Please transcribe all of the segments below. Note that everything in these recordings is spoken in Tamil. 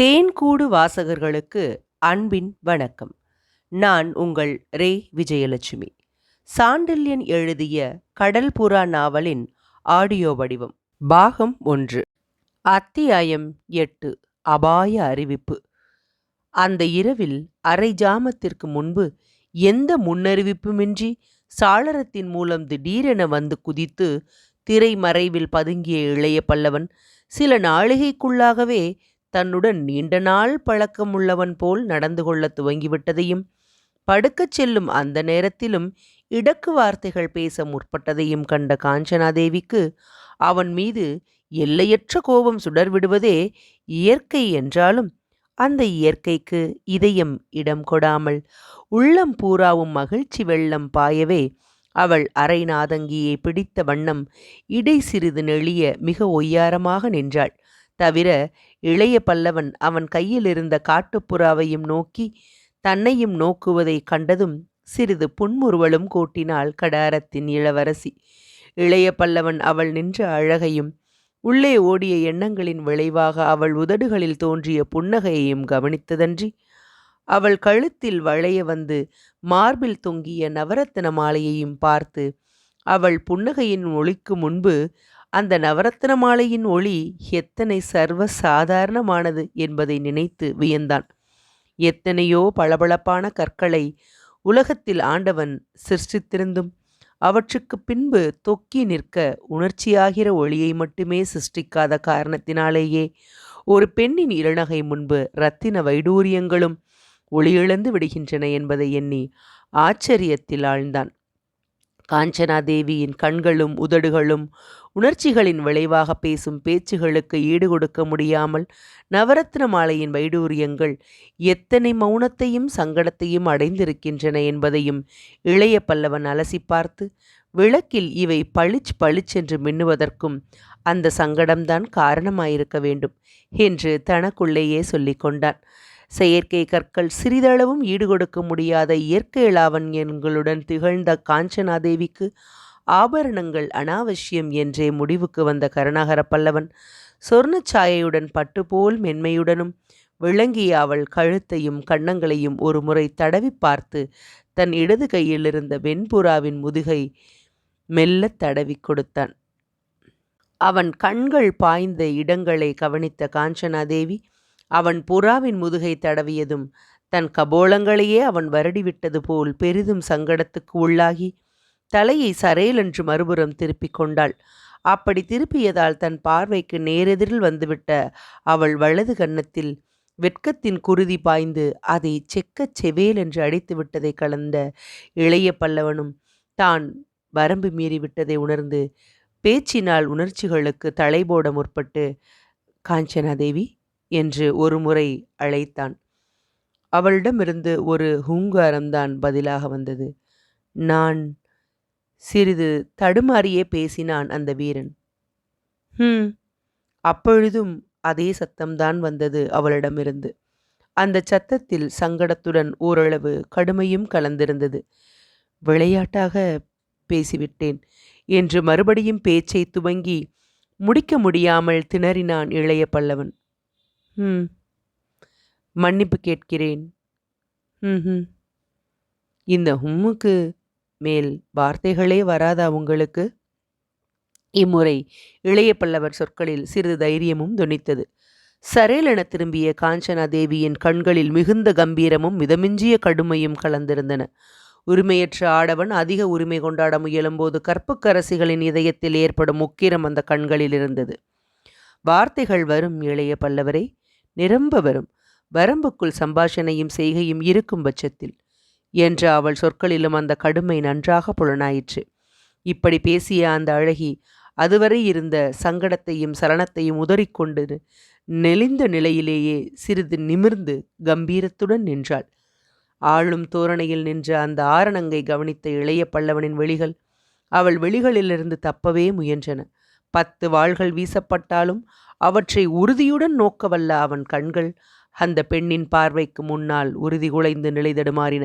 தேன்கூடு வாசகர்களுக்கு அன்பின் வணக்கம். நான் உங்கள் ரே. விஜயலட்சுமி. சாண்டில்யன் எழுதிய கடல் புறா நாவலின் ஆடியோ வடிவம் பாகம் ஒன்று. அத்தியாயம் எட்டு. அபாய அறிவிப்பு. அந்த இரவில் அரை ஜாமத்திற்கு முன்பு எந்த முன்னறிவிப்புமின்றி சாளரத்தின் மூலம் திடீரென வந்து குதித்து திரை மறைவில் பதுங்கிய இளைய பல்லவன் சில நாளிகைக்குள்ளாகவே தன்னுடன் நீண்ட நாள் பழக்கமுள்ளவன் போல் நடந்து கொள்ளத் துவங்கிவிட்டதையும் படுக்கச் செல்லும் அந்த நேரத்திலும் இடக்கு வார்த்தைகள் பேச முற்பட்டதையும் கண்ட காஞ்சனாதேவிக்கு அவன் மீது எல்லையற்ற கோபம் சுடர்விடுவதே இயற்கை என்றாலும் அந்த இயற்கைக்கு இதயம் இடம் கொடாமல் உள்ளம் பூராவும் மகிழ்ச்சி வெள்ளம் பாயவே அவள் அரை நாதங்கியை பிடித்த வண்ணம் இடை சிறிது நெளிய மிக ஒய்யாரமாக நின்றாள். தவிர இளைய பல்லவன் அவன் கையில் இருந்த காட்டுப்புறாவையும் நோக்கி தன்னையும் நோக்குவதைக் கண்டதும் சிறிது புன்முறுவலும் கூட்டினாள் கடாரத்தின் இளவரசி. இளைய பல்லவன் அவள் நின்ற அழகையும் உள்ளே ஓடிய எண்ணங்களின் விளைவாக அவள் உதடுகளில் தோன்றிய புன்னகையையும் கவனித்ததன்றி அவள் கழுத்தில் வளைய வந்து மார்பில் தொங்கிய நவரத்தின மாலையையும் பார்த்து அவள் புன்னகையின் ஒளிக்கு முன்பு அந்த நவரத்ன மாலையின் ஒளி எத்தனை சர்வ சாதாரணமானது என்பதை நினைத்து வியந்தான். எத்தனையோ பளபளப்பான கற்களை உலகத்தில் ஆண்டவன் சிருஷ்டித்திருந்தும் அவற்றுக்கு பின்பு தொக்கி நிற்க உணர்ச்சியாகிற ஒளியை மட்டுமே சிருஷ்டிக்காத காரணத்தினாலேயே ஒரு பெண்ணின் இருநகை முன்பு இரத்தின வைடூரியங்களும் ஒளியிழந்து விடுகின்றன என்பதை எண்ணி ஆச்சரியத்தில் ஆழ்ந்தான். காஞ்சனாதேவியின் கண்களும் உதடுகளும் உணர்ச்சிகளின் விளைவாக பேசும் பேச்சுகளுக்கு ஈடுகொடுக்க முடியாமல் நவரத்ன மாலையின் வைடூரியங்கள் எத்தனை மௌனத்தையும் சங்கடத்தையும் அடைந்திருக்கின்றன என்பதையும் இளைய பல்லவன் அலசி பார்த்து விளக்கில் இவை பளிச் பளிச்சென்று மின்னுவதற்கும் அந்த சங்கடம்தான் காரணமாயிருக்க வேண்டும் என்று தனக்குள்ளேயே சொல்லிக் கொண்டான் செயற்கை கற்கள் சிறிதளவும் ஈடுகொடுக்க முடியாத இயற்கை லாவண்யங்களுடன் திகழ்ந்த காஞ்சனாதேவிக்கு ஆபரணங்கள் அனாவசியம் என்றே முடிவுக்கு வந்த கருணாகர பல்லவன் சொர்ணச்சாயையுடன் போல் மென்மையுடனும் விளங்கிய அவள் கழுத்தையும் கன்னங்களையும் ஒரு முறை தடவி பார்த்து தன் இடது கையில் இருந்த வெண்புறாவின் முதுகை மெல்லத் தடவி கொடுத்தான். அவன் கண்கள் பாய்ந்த இடங்களை கவனித்த காஞ்சனாதேவி அவன் புறாவின் முதுகை தடவியதும் தன் கபோளங்களையே அவன் வருடிவிட்டது போல் பெரிதும் சங்கடத்துக்கு உள்ளாகி தலையை சரேலென்று மறுபுறம் திருப்பிக் கொண்டாள். அப்படி திருப்பியதால் தன் பார்வைக்கு நேரெதிரில் வந்துவிட்ட அவள் வலது கன்னத்தில் வெட்கத்தின் குருதி பாய்ந்து அதை செக்கச் செவேல் என்று அடித்து விட்டதை கலந்த இளைய பல்லவனும் தான் வரம்பு மீறிவிட்டதை உணர்ந்து பேச்சினால் உணர்ச்சிகளுக்கு தலைபோட முற்பட்டு காஞ்சனாதேவி என்று ஒரு முறை அழைத்தான். அவளிடமிருந்து ஒரு ஹூங்காரம்தான் பதிலாக வந்தது. நான் சிறிது தடுமாறியே பேசினான் அந்த வீரன். ஹம் அப்பொழுதும் அதே சத்தம்தான் வந்தது அவளிடமிருந்து. அந்த சத்தத்தில் சங்கடத்துடன் ஓரளவு கடுமையும் கலந்திருந்தது. விளையாட்டாக பேசிவிட்டேன் என்று மறுபடியும் பேச்சை துவங்கி முடிக்க முடியாமல் திணறினான் இளைய பல்லவன். ம். மன்னிப்பு கேட்கிறேன். ம் இந்த ஹும்முக்கு மேல் வார்த்தைகளே வராதா உங்களுக்கு? இம்முறை இளைய பல்லவர் சொற்களில் சிறிது தைரியமும் துணித்தது. சரேலென திரும்பிய காஞ்சனா தேவியின் கண்களில் மிகுந்த கம்பீரமும் மிதமிஞ்சிய கடுமையும் கலந்திருந்தன. உரிமையற்ற ஆடவன் அதிக உரிமை கொண்டாட முயலும்போது கற்புக்கரசிகளின் இதயத்தில் ஏற்படும் உக்கிரம் அந்த கண்களில் இருந்தது. வார்த்தைகள் வரும் இளைய பல்லவரை. நிரம்ப வரும். வரம்புக்குள் சம்பாஷணையும் செய்கையும் இருக்கும் பட்சத்தில். என்ற அவள் சொற்களிலும் அந்த கடுமை நன்றாக புலனாயிற்று. இப்படி பேசிய அந்த அழகி அதுவரை இருந்த சங்கடத்தையும் சலனத்தையும் உதறிக்கொண்டு நெளிந்த நிலையிலேயே சிறிது நிமிர்ந்து கம்பீரத்துடன் நின்றாள். ஆளும் தோரணையில் நின்ற அந்த ஆரணங்கை கவனித்த இளைய பல்லவனின் வெளிகள் அவள் வெளிகளிலிருந்து தப்பவே முயன்றன. பத்து வாள்கள் வீசப்பட்டாலும் அவற்றை உறுதியுடன் நோக்கவல்ல அவன் கண்கள். அந்த பெண்ணின் பார்வைக்கு முன்னால் உறுதி குலைந்து நிலைதடுமாறின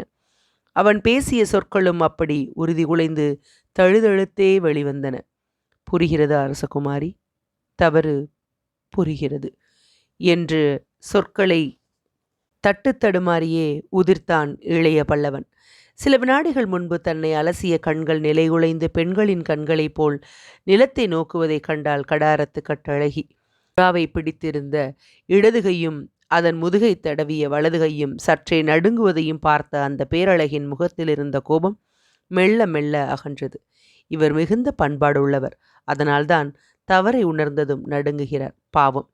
அவன் பேசிய சொற்களும் அப்படி உறுதி குலைந்து தழுதழுத்தே வெளிவந்தன. புரிகிறதா அரசகுமாரி? தவறு புரிகிறது என்று சொற்களை தட்டு தடுமாறியே உதிர்த்தான் இளைய பல்லவன். சில வினாடிகள் முன்பு தன்னை அலசிய கண்கள் நிலைகுலைந்து பெண்களின் கண்களைப் போல் நிலத்தை நோக்குவதைக் கண்டால் கடாரத்து கட்டழகி. புறாவை பிடித்திருந்த இடதுகையும் அதன் முதுகை தடவிய வலதுகையும் சற்றே நடுங்குவதையும் பார்த்த அந்த பேரழகின் முகத்தில் இருந்த கோபம் மெல்ல மெல்ல அகன்றது. இவர் மிகுந்த பண்பாடு உள்ளவர் அதனால்தான் தவறை உணர்ந்ததும் நடுங்குகிறார். பாவம்.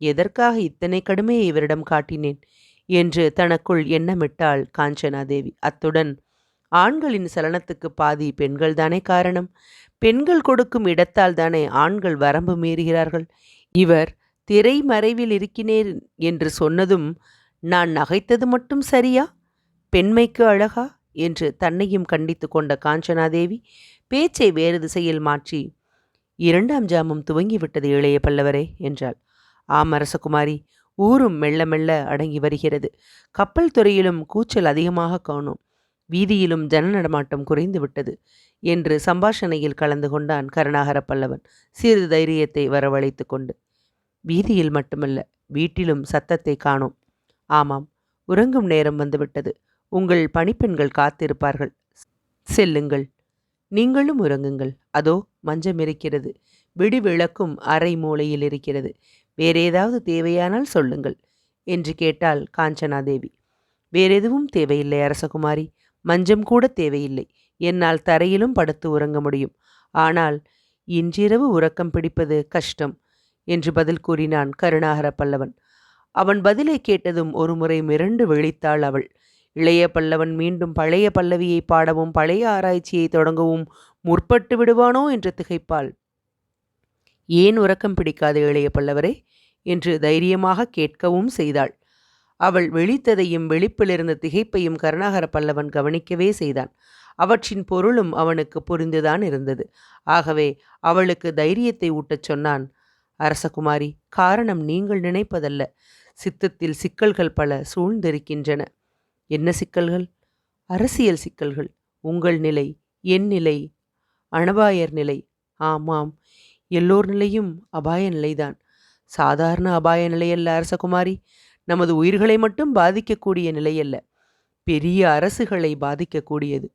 எதற்காக இத்தனை கடுமையை இவரிடம் காட்டினேன்? என்று தனக்குள் எண்ணமிட்டாள் காஞ்சனாதேவி. அத்துடன் ஆண்களின் சலனத்துக்கு பாதி பெண்கள்தானே காரணம்? பெண்கள் கொடுக்கும் இடத்தால் தானே ஆண்கள் வரம்பு மீறுகிறார்கள்? இவர் திரை மறைவில் இருக்கிறேன் என்று சொன்னதும் நான் நகைத்தது மட்டும் சரியா? பெண்மைக்கு அழகா? என்று தன்னையும் கண்டித்து கொண்ட காஞ்சனாதேவி பேச்சை வேறு திசையில் மாற்றி இரண்டாம் ஜாமம் துவங்கிவிட்டது இளைய பல்லவரே என்றாள். ஆம் அரசகுமாரி ஊரும் மெல்ல மெல்ல அடங்கி வருகிறது. கப்பல் துறையிலும் கூச்சல் அதிகமாக காணும். வீதியிலும் ஜன நடமாட்டம் குறைந்து விட்டது என்று சம்பாஷணையில் கலந்து கொண்டான் கருணாகர பல்லவன். சிறிது தைரியத்தை வரவழைத்து கொண்டு வீதியில் மட்டுமல்ல வீட்டிலும் சத்தத்தை காணோம். ஆமாம் உறங்கும் நேரம் வந்துவிட்டது. உங்கள் பணிப்பெண்கள் காத்திருப்பார்கள். செல்லுங்கள். நீங்களும் உறங்குங்கள். அதோ மஞ்சம் இருக்கிறது. விடி விளக்கும் அரை மூலையில் இருக்கிறது. வேறேதாவது தேவையானால் சொல்லுங்கள் என்று கேட்டாள் காஞ்சனாதேவி. வேறெதுவும் தேவையில்லை அரசகுமாரி மஞ்சம் கூட தேவையில்லை என்னால் தரையிலும் படுத்து உறங்க முடியும். ஆனால் இன்றிரவு உறக்கம் பிடிப்பது கஷ்டம் என்று பதில் கூறினான் கருணாகர பல்லவன். அவன் பதிலை கேட்டதும் ஒருமுறை மிரண்டு விழித்தாள் அவள். இளைய பல்லவன் மீண்டும் பழைய பல்லவியை பாடவும் பழைய ஆராய்ச்சியை தொடங்கவும் முற்பட்டு விடுவானோ என்று திகைப்பாள். ஏன் உறக்கம் பிடிக்காது இளைய பல்லவரே? என்று தைரியமாக கேட்கவும் செய்தாள். அவள் விழித்ததையும் வெளிப்பிலிருந்த திகைப்பையும் கருணாகர பல்லவன் கவனிக்கவே செய்தான். அவற்றின் பொருளும் அவனுக்கு புரிந்துதான் இருந்தது. ஆகவே அவளுக்கு தைரியத்தை ஊட்டச் சொன்னான் அரசகுமாரி காரணம் நீங்கள் நினைப்பதல்ல. சித்தத்தில் சிக்கல்கள் பல சூழ்ந்திருக்கின்றன. என்ன சிக்கல்கள்? அரசியல் சிக்கல்கள். உங்கள் நிலை என் நிலை அணவாயர் நிலை. ஆமாம் எல்லோர் நிலையும் அபாய நிலைதான். சாதாரண அபாய நிலையல்ல அரசகுமாரி. நமது உயிர்களை மட்டும் பாதிக்கக்கூடிய நிலையல்ல பெரிய அரசுகளை பாதிக்கக்கூடியது.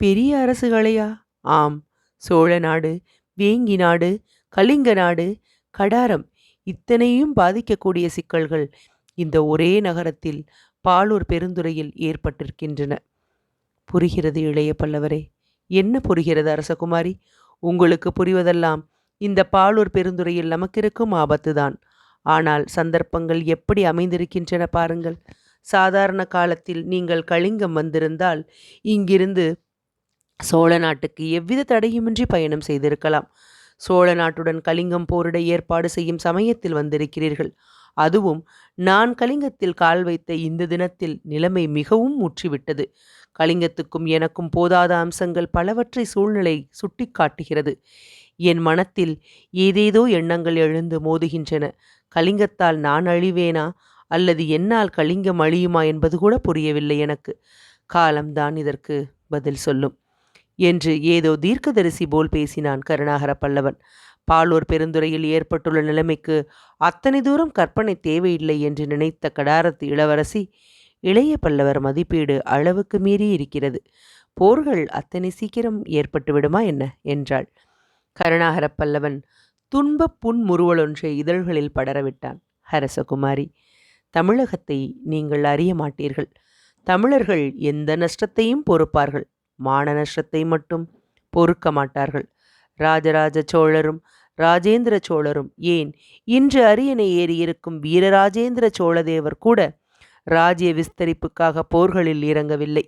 பெரிய அரசுகளையா? ஆம் சோழ நாடு வேங்கி நாடு கலிங்க நாடு கடாரம் இத்தனையும் பாதிக்கக்கூடிய சிக்கல்கள் இந்த ஒரே நகரத்தில் பாலூர் பெருந்துறையில் ஏற்பட்டிருக்கின்றன. புரிகிறது இளைய பல்லவரே என்ன புரிகிறது அரசகுமாரி? உங்களுக்கு புரிவதெல்லாம் இந்த பாலூர் பெருந்துறையில் நமக்கிருக்கும் ஆபத்துதான். ஆனால் சந்தர்ப்பங்கள் எப்படி அமைந்திருக்கின்றன பாருங்கள். சாதாரண காலத்தில் நீங்கள் கலிங்கம் வந்திருந்தால் இங்கிருந்து சோழ நாட்டுக்கு எவ்வித தடையுமின்றி பயணம் செய்திருக்கலாம். சோழ நாட்டுடன் கலிங்கம் போரிட ஏற்பாடு செய்யும் சமயத்தில் வந்திருக்கிறீர்கள். அதுவும் நான் கலிங்கத்தில் கால் வைத்த இந்த தினத்தில் நிலைமை மிகவும் முற்றிவிட்டது. கலிங்கத்துக்கும் எனக்கும் போதாத அம்சங்கள் பலவற்றை சூழ்நிலை சுட்டி காட்டுகிறது என் மனத்தில் ஏதேதோ எண்ணங்கள் எழுந்து மோதுகின்றன. கலிங்கத்தால் நான் அழிவேனா? அல்லது என்னால் கலிங்கம் அழியுமா என்பது கூட புரியவில்லை எனக்கு. காலம்தான் இதற்கு பதில் சொல்லும். என்று ஏதோ தீர்க்கதரிசி போல் பேசினான் கருணாகர பல்லவன். பாலூர் பெருந்துறையில் ஏற்பட்டுள்ள நிலைமைக்கு அத்தனை தூரம் கற்பனை தேவையில்லை என்று நினைத்த கடாரத்து இளவரசி இளைய பல்லவர் மதிப்பீடு அளவுக்கு மீறி இருக்கிறது போர்கள் அத்தனை சீக்கிரம் ஏற்பட்டு விடுமா என்ன? என்றாள். கருணாகர பல்லவன் துன்பப் புன்முறுவலொன்றை இதழ்களில் படரவிட்டான். அரசகுமாரி தமிழகத்தை நீங்கள் அறிய மாட்டீர்கள். தமிழர்கள் எந்த நஷ்டத்தையும் பொறுப்பார்கள். மான நஷ்டத்தை மட்டும் பொறுக்க மாட்டார்கள். ராஜராஜ சோழரும் ராஜேந்திர சோழரும் ஏன் இன்று அரியணை ஏறியிருக்கும் வீரராஜேந்திர சோழதேவர் கூட ராஜ்ய விஸ்தரிப்புக்காக போர்களில் இறங்கவில்லை.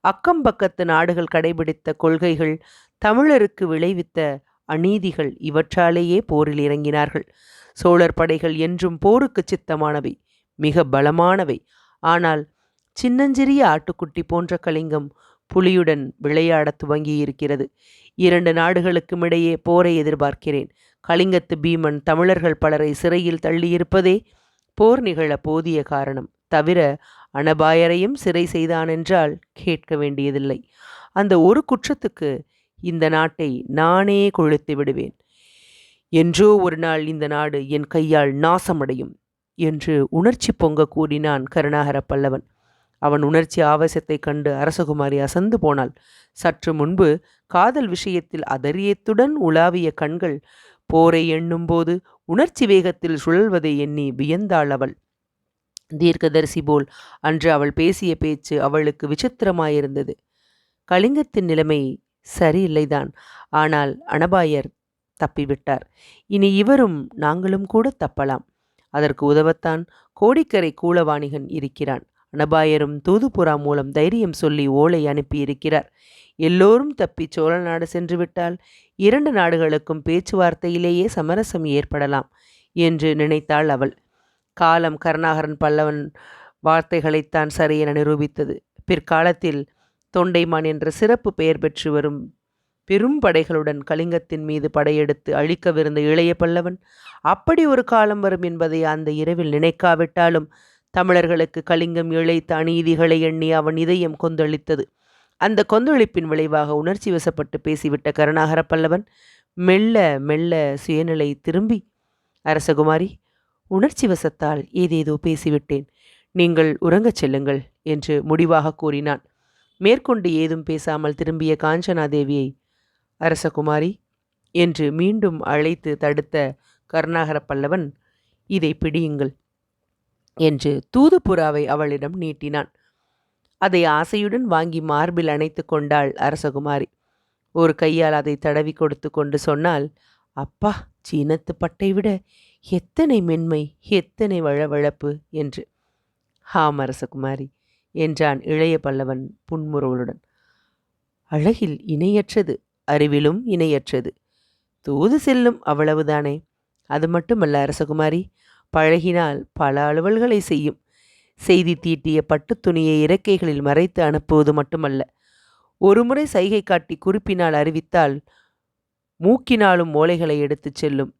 அக்கம் பக்கத்து நாடுகள் கடைபிடித்த கொள்கைகள் தமிழருக்கு விளைவித்த அநீதிகள் இவற்றாலேயே போரில் இறங்கினார்கள். சோழர் படைகள் என்றும் போருக்கு சித்தமானவை மிக பலமானவை. ஆனால் சின்னஞ்சிறிய ஆட்டுக்குட்டி போன்ற கலிங்கம் புலியுடன் விளையாடத் துவங்கியிருக்கிறது. இரண்டு நாடுகளுக்கும் இடையே போரை எதிர்பார்க்கிறேன். கலிங்கத்து பீமன் தமிழர்கள் பலரை சிறையில் தள்ளியிருப்பதே போர் நிகழ போதிய காரணம். தவிர அனபாயரையும் சிறை செய்தான் என்றால் கேட்க வேண்டியதில்லை. அந்த ஒரு குற்றத்துக்கு இந்த நாட்டை நானே கொழுத்து விடுவேன். என்றோ ஒரு நாள் இந்த நாடு என் கையால் நாசமடையும் என்று உணர்ச்சி பொங்க கூறினான் கருணாகர பல்லவன். அவன் உணர்ச்சி ஆவேசத்தை கண்டு அரசகுமாரி அசந்து போனாள். சற்று முன்பு காதல் விஷயத்தில் அதரியத்துடன் உலாவிய கண்கள் போரை எண்ணும்போது உணர்ச்சி வேகத்தில் சுழல்வதை எண்ணி வியந்தாள் அவள். தீர்க்கதரிசி போல் அன்று அவள் பேசிய பேச்சு அவளுக்கு விசித்திரமாயிருந்தது. கலிங்கத்தின் நிலைமை சரியில்லைதான். ஆனால் அனபாயர் தப்பிவிட்டார். இனி இவரும் நாங்களும் கூட தப்பலாம். அதற்கு உதவத்தான் கோடிக்கரை கூலவாணிகன் இருக்கிறான். அனபாயரும் தூதுபுறா மூலம் தைரியம் சொல்லி ஓலை அனுப்பியிருக்கிறார். எல்லோரும் தப்பி சோழ நாடு சென்று விட்டால் இரண்டு நாடுகளுக்கும் பேச்சுவார்த்தையிலேயே சமரசம் ஏற்படலாம் என்று நினைத்தாள் அவள். காலம் கருணாகரன் பல்லவன் வார்த்தைகளைத்தான் சரியென நிரூபித்தது. பிற்காலத்தில் தொண்டைமான் என்ற சிறப்பு பெயர் பெற்று வரும் பெரும் படைகளுடன் கலிங்கத்தின் மீது படையெடுத்து அழிக்கவிருந்த இளைய பல்லவன் அப்படி ஒரு காலம் வரும் என்பதை அந்த இரவில் நினைக்காவிட்டாலும் தமிழர்களுக்கு கலிங்கம் இழைத்த அநீதிகளை எண்ணி அவன் இதயம் கொந்தளித்தது. அந்த கொந்தளிப்பின் விளைவாக உணர்ச்சி வசப்பட்டு பேசிவிட்ட கருணாகர பல்லவன் மெல்ல மெல்ல சுயநிலை திரும்பி அரசகுமாரி உணர்ச்சி வசத்தால் ஏதேதோ பேசிவிட்டேன். நீங்கள் உறங்கச் செல்லுங்கள் என்று முடிவாக கூறினான். மேற்கொண்டு ஏதும் பேசாமல் திரும்பிய காஞ்சனாதேவியை அரசகுமாரி என்று மீண்டும் அழைத்து தடுத்த கருணாகர பல்லவன் இதை பிடியுங்கள் என்று தூதுபுறாவை அவளிடம் நீட்டினான். அதை ஆசையுடன் வாங்கி மார்பில் அணைத்து கொண்டாள் அரசகுமாரி. ஒரு கையால் அதை தடவி கொடுத்து கொண்டு சொன்னால் அப்பா சீனத்து பட்டை விட எத்தனை மென்மை எத்தனை வளவழப்பு என்று. ஹாம் அரசகுமாரி என்றான் இளைய பல்லவன் புன்முறுவலுடன் அழகில் இணையற்றது அறிவிலும் இணையற்றது. தூது செல்லும் அவ்வளவுதானே. அது மட்டுமல்ல அரசகுமாரி பழகினால் பல அலுவல்களை செய்யும். செய்தி தீட்டிய பட்டு துணியை இறக்கைகளில் மறைத்து அனுப்புவது மட்டுமல்ல. ஒருமுறை சைகை காட்டி குறிப்பினால் அறிவித்தால் மூக்கினாலும் ஓலைகளை எடுத்துச் செல்லும்.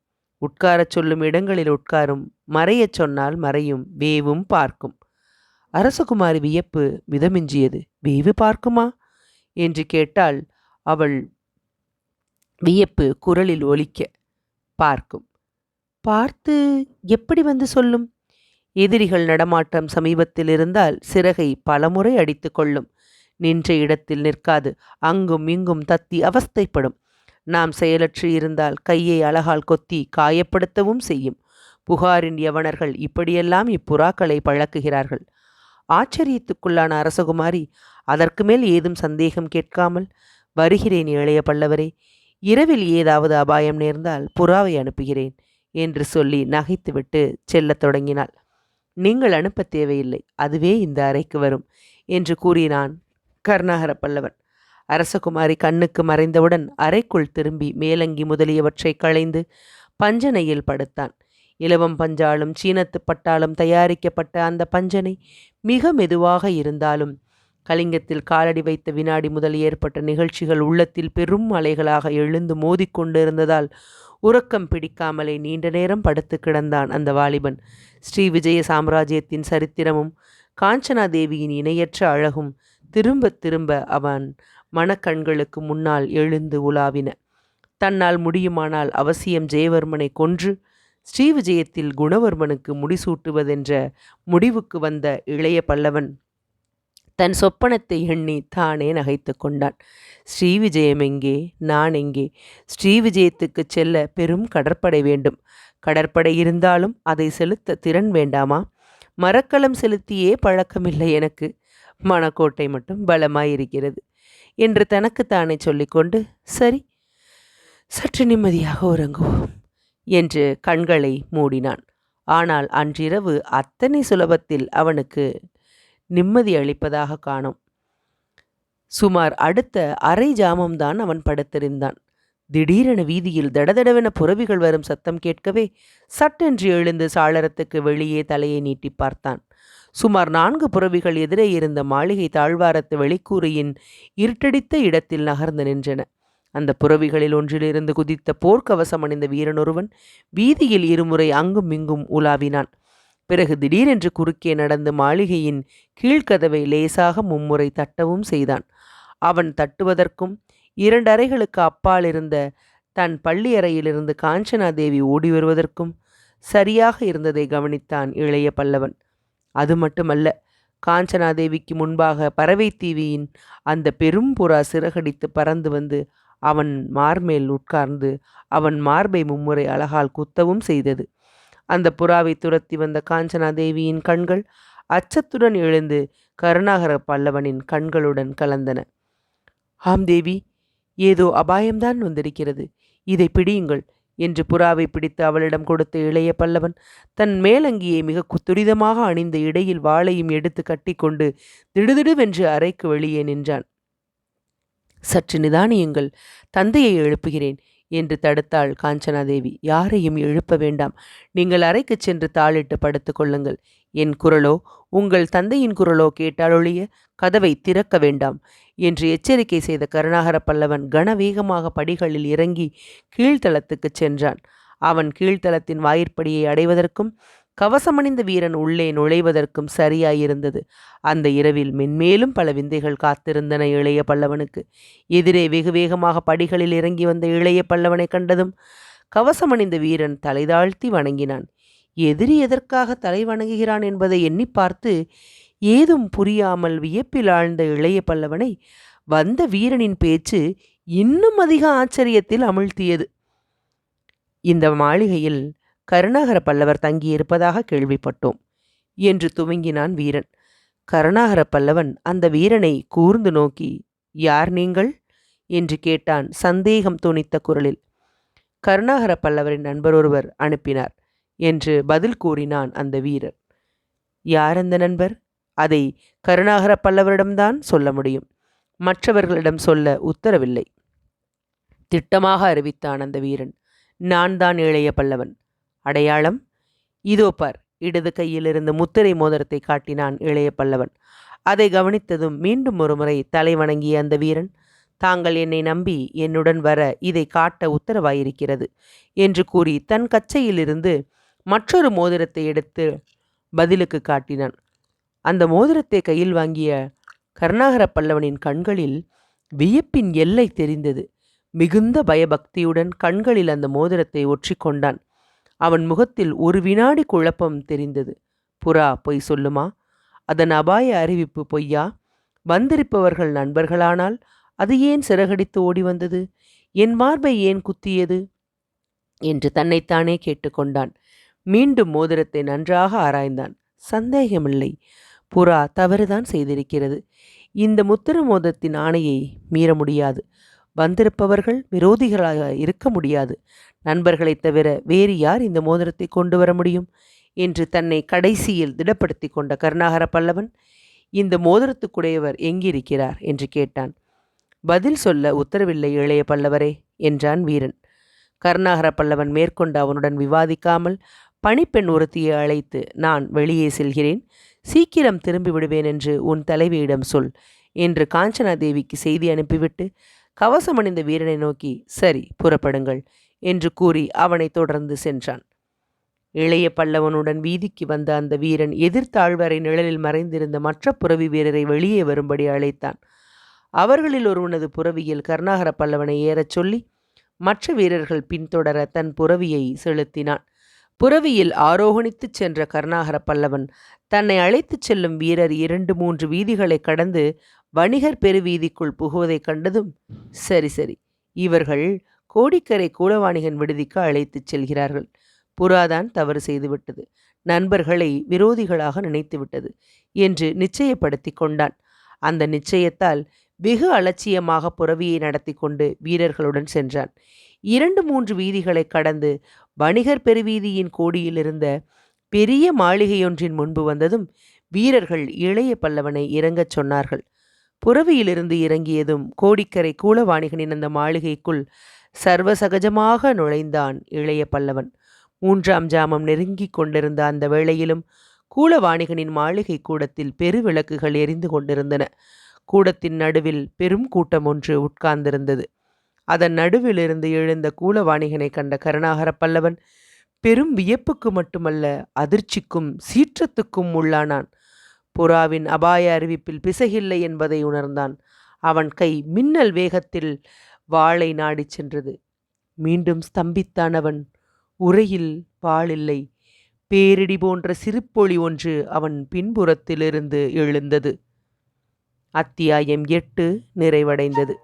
உட்காரச் சொல்லும் இடங்களில் உட்காரும். மறையச் சொன்னால் மறையும். வேவும் பார்க்கும். அரசகுமாரி வியப்பு மிதமிஞ்சியது. வேவு பார்க்குமா? என்று கேட்டால் அவள் வியப்பு குரலில் ஒலிக்க. பார்க்கும். பார்த்து எப்படி வந்து சொல்லும்? எதிரிகள் நடமாட்டம் சமீபத்தில் இருந்தால் சிறகை பலமுறை அடித்து கொள்ளும். நின்ற இடத்தில் நிற்காது. அங்கும் இங்கும் தத்தி அவஸ்தைப்படும். நாம் செயலற்று இருந்தால் கையை அழகால் கொத்தி காயப்படுத்தவும் செய்யும். புகாரின் யவனர்கள் இப்படியெல்லாம் இப்புறாக்களை பழக்குகிறார்கள். ஆச்சரியத்துக்குள்ளான அரசகுமாரி அதற்கு மேல் ஏதும் சந்தேகம் கேட்காமல் வருகிறேன் இளைய பல்லவரே. இரவில் ஏதாவது அபாயம் நேர்ந்தால் புறாவை அனுப்புகிறேன் என்று சொல்லி நகைத்துவிட்டு செல்லத் தொடங்கினாள். நீங்கள் அனுப்ப தேவையில்லை அதுவே இந்த அறைக்கு வரும் என்று கூறினான் கருணாகர பல்லவன். அரசகுமாரி கண்ணுக்கு மறைந்தவுடன் அறைக்குள் திரும்பி மேலங்கி முதலியவற்றை களைந்து பஞ்சனையில் படுத்தான். இலவம் பஞ்சாலும் சீனத்து பட்டாலும் தயாரிக்கப்பட்ட அந்த பஞ்சனை மிக மெதுவாக இருந்தாலும் கலிங்கத்தில் காலடி வைத்த வினாடி முதல் ஏற்பட்ட நிகழ்ச்சிகள் உள்ளத்தில் பெரும் அலைகளாக எழுந்து மோதிக்கொண்டிருந்ததால் உறக்கம் பிடிக்காமலே நீண்ட நேரம் படுத்து கிடந்தான் அந்த வாலிபன். ஸ்ரீ விஜய சாம்ராஜ்யத்தின் சரித்திரமும் காஞ்சனா தேவியின் இணையற்ற அழகும் திரும்ப திரும்ப அவன் மனக்கண்களுக்கு முன்னால் எழுந்து உலாவின. தன்னால் முடியுமானால் அவசியம் ஜெயவர்மனை கொன்று ஸ்ரீவிஜயத்தில் குணவர்மனுக்கு முடிசூட்டுவதென்ற முடிவுக்கு வந்த இளைய பல்லவன் தன் சொப்பனத்தை எண்ணி தானே நகைத்து கொண்டான். ஸ்ரீவிஜயம் எங்கே? நான் எங்கே? ஸ்ரீவிஜயத்துக்கு செல்ல பெரும் கடற்படை வேண்டும். கடற்படை இருந்தாலும் அதை செலுத்த திறன் வேண்டாமா? மரக்கலம் செலுத்தியே பழக்கமில்லை எனக்கு. மணக்கோட்டை மட்டும் பலமாயிருக்கிறது என்று தனக்குத்தானே சொல்லிக்கொண்டு சரி சற்று நிம்மதியாக உறங்குவோம். என்று கண்களை மூடினான். ஆனால் அன்றிரவு அத்தனை சுலபத்தில் அவனுக்கு நிம்மதி அளிப்பதாக காணோம். சுமார் அடுத்த அரை ஜாமம்தான் அவன் படுத்திருந்தான். திடீரென வீதியில் தடதடவென புறவிகள் வரும் சத்தம் கேட்கவே சட்டென்று எழுந்து சாளரத்துக்கு வெளியே தலையை நீட்டி பார்த்தான். சுமார் நான்கு புறவிகள் எதிரே இருந்த மாளிகை தாழ்வாரத்து வெளிக்கூரையின் இருட்டடித்த இடத்தில் நகர்ந்து நின்றன. அந்த புறவிகளில் ஒன்றிலிருந்து குதித்த போர்க்கவசம் அணிந்த வீரனொருவன் வீதியில் இருமுறை அங்கும் இங்கும் உலாவினான். பிறகு திடீரென்று குறுக்கே நடந்து மாளிகையின் கீழ்க்கதவை லேசாக மும்முறை தட்டவும் செய்தான். அவன் தட்டுவதற்கும் இரண்டு அறைகளுக்கு அப்பால் இருந்த தன் பள்ளி அறையிலிருந்து காஞ்சனாதேவி ஓடி வருவதற்கும் சரியாக இருந்ததை கவனித்தான் இளைய பல்லவன். அது மட்டுமல்ல காஞ்சனாதேவிக்கு முன்பாக பறவை தீவியின் அந்த பெரும் புறா சிறகடித்து பறந்து வந்து அவன் மார்மேல் உட்கார்ந்து அவன் மார்பை மும்முறை அழகால் குத்தவும் செய்தது. அந்த புறாவை துரத்தி வந்த காஞ்சனா தேவியின் கண்கள் அச்சத்துடன் எழுந்து கருணாகர பல்லவனின் கண்களுடன் கலந்தன. ஆம் தேவி ஏதோ அபாயம்தான் வந்திருக்கிறது. இதை பிடியுங்கள் என்று புறாவை பிடித்து அவளிடம் கொடுத்த இளைய பல்லவன் தன் மேலங்கியை மிக துரிதமாக அணிந்த இடையில் வாளையும் எடுத்து கட்டிக்கொண்டு திடுதிடுவென்று அறைக்கு வெளியே நின்றான். சற்று நிதானியுங்கள் தந்தையை எழுப்புகிறேன் என்று தடுத்தாள் காஞ்சனாதேவி. யாரையும் எழுப்ப வேண்டாம். நீங்கள் அறைக்கு சென்று தாளிட்டு படுத்துக் கொள்ளுங்கள். என் குரலோ உங்கள் தந்தையின் குரலோ கேட்டாலொழிய கதவை திறக்க வேண்டாம் என்று எச்சரிக்கை செய்த கருணாகர பல்லவன் கனவேகமாக படிகளில் இறங்கி கீழ்த்தளத்துக்குச் சென்றான். அவன் கீழ்த்தளத்தின் வாயிற்படியை அடைவதற்கும் கவசமணிந்த வீரன் உள்ளே நுழைவதற்கும் சரியாயிருந்தது. அந்த இரவில் மென்மேலும் பல விந்தைகள் காத்திருந்தன இளைய பல்லவனுக்கு. எதிரே வெகு வேகமாக படிகளில் இறங்கி வந்த இளைய பல்லவனை கண்டதும் கவசமணிந்த வீரன் தலைதாழ்த்தி வணங்கினான். எதிரி எதற்காக தலை வணங்குகிறான் என்பதை எண்ணி பார்த்து ஏதும் புரியாமல் வியப்பில் ஆழ்ந்த இளைய பல்லவனை வந்த வீரனின் பேச்சு இன்னும் அதிக ஆச்சரியத்தில் அமிழ்த்தியது. இந்த மாளிகையில் கருணாகர பல்லவர் தங்கியிருப்பதாக கேள்விப்பட்டோம் என்று துவங்கினான் வீரன். கருணாகர பல்லவன் அந்த வீரனை கூர்ந்து நோக்கி யார் நீங்கள்? என்று கேட்டான் சந்தேகம் துணித்த குரலில். கருணாகர பல்லவரின் நண்பர் ஒருவர் அனுப்பினார் என்று பதில் கூறினான் அந்த வீரர் யார் அந்த நண்பர்? அதை கருணாகர பல்லவரிடம்தான் சொல்ல முடியும். மற்றவர்களிடம் சொல்ல உத்தரவில்லை. திட்டமாக அறிவித்தான் அந்த வீரன். நான் தான் இளைய பல்லவன். அடையாளம்? இதோ பார் இடது கையிலிருந்து முத்திரை மோதிரத்தை காட்டினான் இளைய பல்லவன். அதை கவனித்ததும் மீண்டும் ஒருமுறை தலை வணங்கிய அந்த வீரன் தாங்கள் என்னை நம்பி என்னுடன் வர இதை காட்ட உத்தரவாயிருக்கிறது என்று கூறி தன் கச்சையிலிருந்து மற்றொரு மோதிரத்தை எடுத்து பதிலுக்கு காட்டினான். அந்த மோதிரத்தை கையில் வாங்கிய கருணாகர பல்லவனின் கண்களில் வியப்பின் எல்லை தெரிந்தது. மிகுந்த பயபக்தியுடன் கண்களில் அந்த மோதிரத்தை ஒற்றிக்கொண்டான் அவன் முகத்தில் ஒரு வினாடி குழப்பம் தெரிந்தது. புறா பொய் சொல்லுமா? அதன் அபாய அறிவிப்பு பொய்யா? வந்திருப்பவர்கள் நண்பர்களானால் அது ஏன் சிறகடித்து ஓடி வந்தது? என் மார்பை ஏன் குத்தியது? என்று தன்னைத்தானே கேட்டுக்கொண்டான். மீண்டும் மோதிரத்தை நன்றாக ஆராய்ந்தான். சந்தேகமில்லை. புறா தவறுதான் செய்திருக்கிறது. இந்த முத்திர மோதத்தின் ஆணையை மீற முடியாது. வந்திருப்பவர்கள் விரோதிகளாக இருக்க முடியாது. நண்பர்களைத் தவிர வேறு யார் இந்த மோதிரத்தை கொண்டு வர முடியும்? என்று தன்னை கடைசியில் திடப்படுத்தி கொண்ட கருணாகர பல்லவன் இந்த மோதிரத்துக்குடையவர் எங்கிருக்கிறார்? என்று கேட்டான். பதில் சொல்ல உத்தரவில்லை இளைய பல்லவரே என்றான் வீரன். கருணாகர பல்லவன் மேற்கொண்டு அவனுடன் விவாதிக்காமல் பணிப்பெண் ஒருத்தியை அழைத்து நான் வெளியே செல்கிறேன். சீக்கிரம் திரும்பி விடுவேன் என்று உன் தலைவியிடம் சொல் என்று காஞ்சனா தேவிக்கு செய்தி அனுப்பிவிட்டு கவசமணிந்த வீரனை நோக்கி சரி புறப்படுங்கள். என்று கூறி அவனை தொடர்ந்து சென்றான். இளைய பல்லவனுடன் வீதிக்கு வந்த அந்த வீரன் எதிர்த்தாழ்வரை நிழலில் மறைந்திருந்த மற்ற புறவி வீரரை வெளியே வரும்படி அழைத்தான். அவர்களில் ஒருவனது புறவியில் கருணாகர பல்லவனை ஏறச் சொல்லி மற்ற வீரர்கள் பின்தொடர தன் புறவியை செலுத்தினான். புறவியில் ஆரோகணித்துச் சென்ற கருணாகர பல்லவன் தன்னை அழைத்துச் செல்லும் வீரர் இரண்டு மூன்று வீதிகளை கடந்து வணிகர் பெருவீதிக்குள் புகுவதைக் கண்டதும் சரி சரி இவர்கள் கோடிக்கரை கூலவாணிகன் விடுதிக்கு அழைத்துச் செல்கிறார்கள். புறாதான் தவறு செய்துவிட்டது. நண்பர்களை விரோதிகளாக நினைத்துவிட்டது என்று நிச்சயப்படுத்தி கொண்டான். அந்த நிச்சயத்தால் வெகு அலட்சியமாக புறவியை நடத்தி கொண்டு வீரர்களுடன் சென்றான். இரண்டு மூன்று வீதிகளை கடந்து வணிகர் பெருவீதியின் கோடியில் இருந்த பெரிய மாளிகையொன்றின் முன்பு வந்ததும் வீரர்கள் இளைய பல்லவனை இறங்கச் சொன்னார்கள். புறவியிலிருந்து இறங்கியதும் கோடிக்கரை கூலவாணிகனின் அந்த மாளிகைக்குள் சர்வசகஜமாக நுழைந்தான் இளைய பல்லவன். மூன்றாம் ஜாமம் நெருங்கிக் கொண்டிருந்த அந்த வேளையிலும் கூலவாணிகனின் மாளிகை கூடத்தில் பெருவிளக்குகள் எரிந்து கொண்டிருந்தன. கூடத்தின் நடுவில் பெரும் கூட்டம் ஒன்று உட்கார்ந்திருந்தது. அதன் நடுவிலிருந்து எழுந்த கூலவாணிகனை கண்ட கருணாகர பல்லவன் பெரும் வியப்புக்கு மட்டுமல்ல அதிர்ச்சிக்கும் சீற்றத்துக்கும் உள்ளானான். புறாவின் அபாய அறிவிப்பில் பிசகில்லை என்பதை உணர்ந்தான். அவன் கை மின்னல் வேகத்தில் வாளை நாடிச் சென்றது. மீண்டும் ஸ்தம்பித்தான் அவன் உரையில் வாளில்லை பேரிடி போன்ற சிறுப்பொளி ஒன்று அவன் பின்புறத்திலிருந்து எழுந்தது. அத்தியாயம் எட்டு நிறைவடைந்தது.